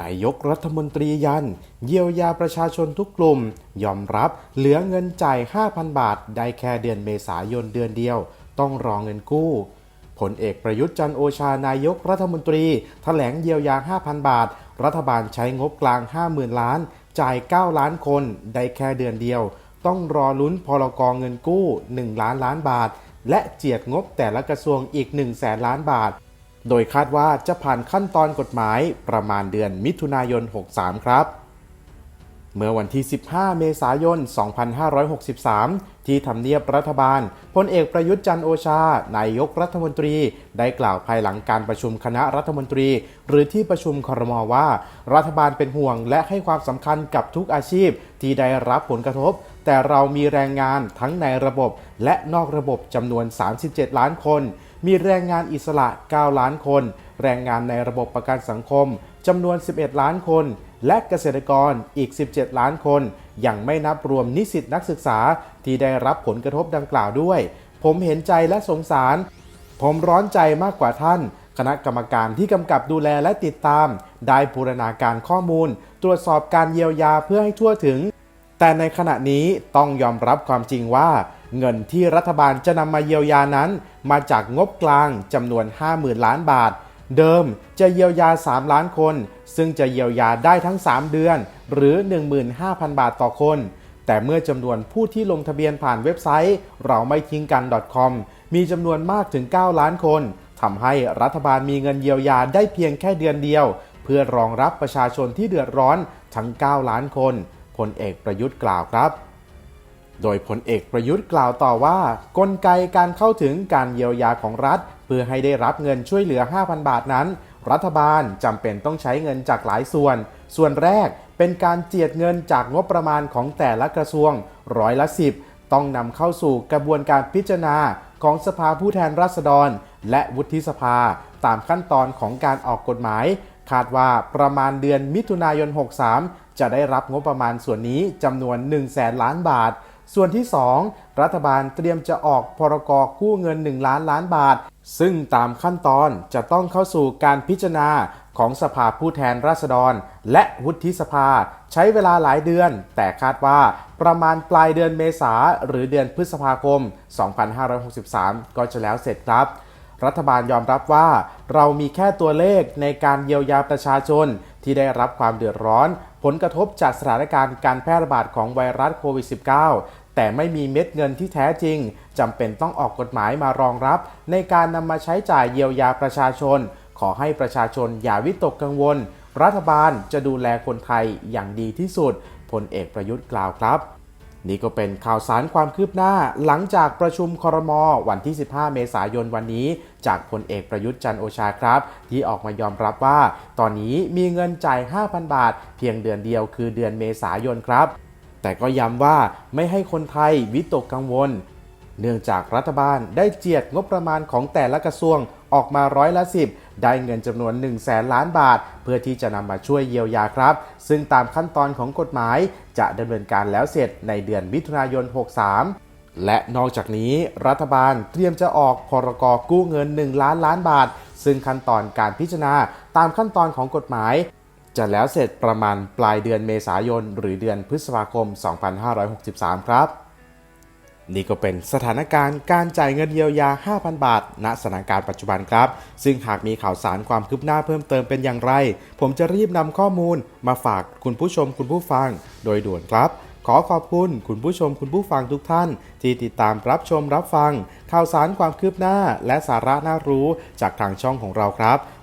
นายกรัฐมนตรียัน เยียวยาประชาชนทุกกลุ่ม ยอมรับเหลือเงินจ่าย 5,000 บาท ได้แค่เดือนเมษายนเดือนเดียว ต้องรอเงินกู้ผลเอกประยุทธ์จันโอชานายกรัฐมนตรีแถลงเยียวยา 5,000 บาท รัฐบาลใช้งบกลาง 50,000 ล้าน จ่าย 9 ล้านคน ได้แค่เดือนเดียว ต้องรอลุ้นพลกรเงินกู้ 1 ล้านล้านบาท และเจียดงบแต่ละกระทรวงอีก 1 แสนล้านบาท โดยคาดว่าจะผ่านขั้นตอนกฎหมายประมาณเดือนมิถุนายน 63 ครับ เมื่อวันที่ 15 เมษายน 2563 ที่ทำเนียบรัฐบาล พลเอกประยุทธ์จันโอชา นายกรัฐมนตรี ได้กล่าวภายหลังการประชุมคณะรัฐมนตรี หรือที่ประชุมครมว่า รัฐบาลเป็นห่วงและให้ความสำคัญกับทุกอาชีพที่ได้รับผลกระทบ แต่เรามีแรงงานทั้งในระบบและนอกระบบจำนวน 37 ล้านคน มีแรงงานอิสระ 9 ล้านคน แรงงานในระบบประกันสังคมจำนวน 11 ล้านคน และเกษตรกรอีก 17 ล้านคน ยังไม่นับรวมนิสิตนักศึกษาที่ได้รับผลกระทบดังกล่าวด้วย ผมเห็นใจและสงสาร ผมร้อนใจมากกว่าท่าน คณะกรรมการที่กำกับดูแลและติดตาม ได้บูรณาการข้อมูล ตรวจสอบการเยียวยาเพื่อให้ทั่วถึง แต่ในขณะนี้ต้องยอมรับความจริงว่า เงินที่รัฐบาลจะนำมาเยียวยานั้น มาจากงบกลางจำนวน 50,000 ล้านบาท เดิมจะเยียวยา 3 ล้านคน ซึ่งจะเยียวยาได้ทั้ง 3 เดือน หรือ 15,000 บาทต่อคน แต่เมื่อจำนวนผู้ที่ลงทะเบียนผ่านเว็บไซต์เราไม่ทิ้งกัน .com มีจำนวนมากถึง 9 ล้านคนทำให้รัฐบาลมีเงินเยียวยาได้เพียงแค่เดือนเดียว เพื่อรองรับประชาชนที่เดือดร้อนทั้ง 9 ล้านคนพลเอกประยุทธ์กล่าวครับ โดยพลเอกประยุทธ์กล่าวต่อว่า กลไกการเข้าถึงการเยียวยาของรัฐ เพื่อให้ได้รับเงินช่วยเหลือ 5,000 บาทนั้น รัฐบาลจำเป็นต้องใช้เงินจากหลายส่วน ส่วนแรกเป็นการเจียดเงินจากงบประมาณของแต่ละกระทรวงร้อยละ10ต้องนำเข้าสู่กระบวนการพิจารณาของสภาผู้แทนราษฎร และวุฒิสภา ตามขั้นตอนของการออกกฎหมาย คาดว่าประมาณเดือนมิถุนายน 63 จะได้รับงบประมาณส่วนนี้จำนวน 1 0 0 0 0แสนล้านบาท ส่วนที่ 2 รัฐบาลเตรียมจะออกพรกกู้เงิน 1 ล้านล้านบาท ซึ่งตามขั้นตอนจะต้องเข้าสู่การพิจารณาของสภาผู้แทนราษฎร และวุฒิสภา ใช้เวลาหลายเดือน แต่คาดว่าประมาณปลายเดือนเมษาหรือเดือนพฤษภาคม 2563 ก็จะแล้วเสร็จครับ รัฐบาลยอมรับว่า เรามีแค่ตัวเลขในการเยียวยาประชาชน ที่ได้รับความเดือดร้อน ผลกระทบจากสถานการณ์การแพร่ระบาดของไวรัสโควิด -19 แต่ไม่มีเม็ดเงินที่แท้จริงจำเป็นต้องออกกฎหมายมารองรับ ในการนำมาใช้จ่ายเยียวยาประชาชน ขอให้ประชาชนอย่าวิตกกังวล รัฐบาลจะดูแลคนไทยอย่างดีที่สุดพลเอกประยุทธ์กล่าวครับ นี่ก็เป็นข่าวสารความคืบหน้าหลังจากประชุมครมวันที่ 15 เมษายนวันนี้ จากพลเอกประยุทธ์จันโอชาครับ ที่ออกมายอมรับว่า ตอนนี้มีเงินจ่าย 5,000 บาท เพียงเดือนเดียวคือเดือนเมษายนครับ แต่ก็ย้ำว่าไม่ให้คนไทยวิตกกังวล เนื่องจากรัฐบาลได้เจียดงบประมาณของแต่ละกระทรวง ออกมาร้อยละ10 ได้เงินจำนวน 1 0 0 0 0แสนล้านบาท เพื่อที่จะนำมาช่วยเยียวยาครับ ซึ่งตามขั้นตอนของกฎหมาย จะดำเนินการแล้วเสร็จในเดือนมิถุนายน 63และนอกจากนี้รัฐบาลเตรียมจะออกพรกกู้เงิน 1 ล้านล้านบาท ซึ่งขั้นตอนการพิจารณาตามขั้นตอนของกฎหมาย จะแล้วเสร็จประมาณปลายเดือนเมษายน หรือเดือนพฤษภาคม 2563 ครับ นี่ก็เป็นสถานการณ์การจ่ายเงินเยียวยา 5,000 บาท ณ สถานการณ์ปัจจุบันครับ ซึ่งหากมีข่าวสารความคืบหน้าเพิ่มเติมเป็นอย่างไร ผมจะรีบนำข้อมูลมาฝากคุณผู้ชมคุณผู้ฟัง โดยด่วนครับ ขอขอบคุณคุณผู้ชมคุณผู้ฟังทุกท่าน ที่ติดตามรับชมรับฟัง ข่าวสารความคืบหน้า และสาระน่ารู้จากทางช่องของเราครับ